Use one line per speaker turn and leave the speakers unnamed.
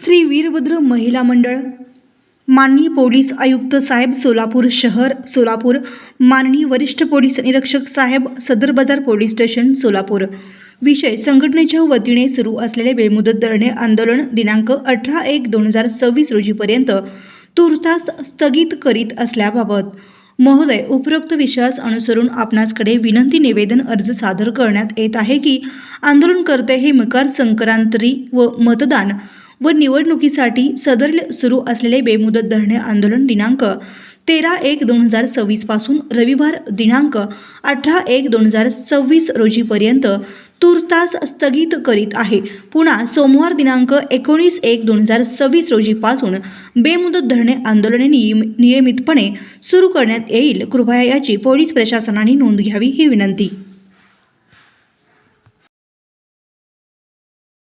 श्री वीरभद्र महिला मंडळ माननीय पोलीस आयुक्त साहेब सोलापूर शहर सोलापूर माननीय वरिष्ठ पोलीस निरीक्षक साहेब सदर बाजार पोलीस स्टेशन सोलापूर. विषय संघटनेच्या वतीने सुरू असलेले बेमुदत धरणे आंदोलन दिनांक अठरा एक दोन हजार सव्वीस रोजीपर्यंत तूर्तास स्थगित करीत असल्याबाबत महोदय उपरोक्त विषयास अनुसरून आपणासकडे विनंती निवेदन अर्ज सादर करण्यात येत आहे की आंदोलनकर्ते हे मकर संक्रांती व मतदान व निवडणुकीसाठी सदर सुरू असलेले बेमुदत धरणे आंदोलन दिनांक तेरा एक दोन हजार सव्वीसपासून रविवार दिनांक अठरा एक दोन हजार सव्वीस रोजीपर्यंत तूर्तास स्थगित करीत आहे. पुन्हा सोमवार दिनांक एकोणीस एक दोन हजार सव्वीस रोजीपासून बेमुदत धरणे आंदोलने नियम नियमितपणे सुरू करण्यात येईल. कृपया याची पोलीस प्रशासनाने नोंद घ्यावी ही विनंती.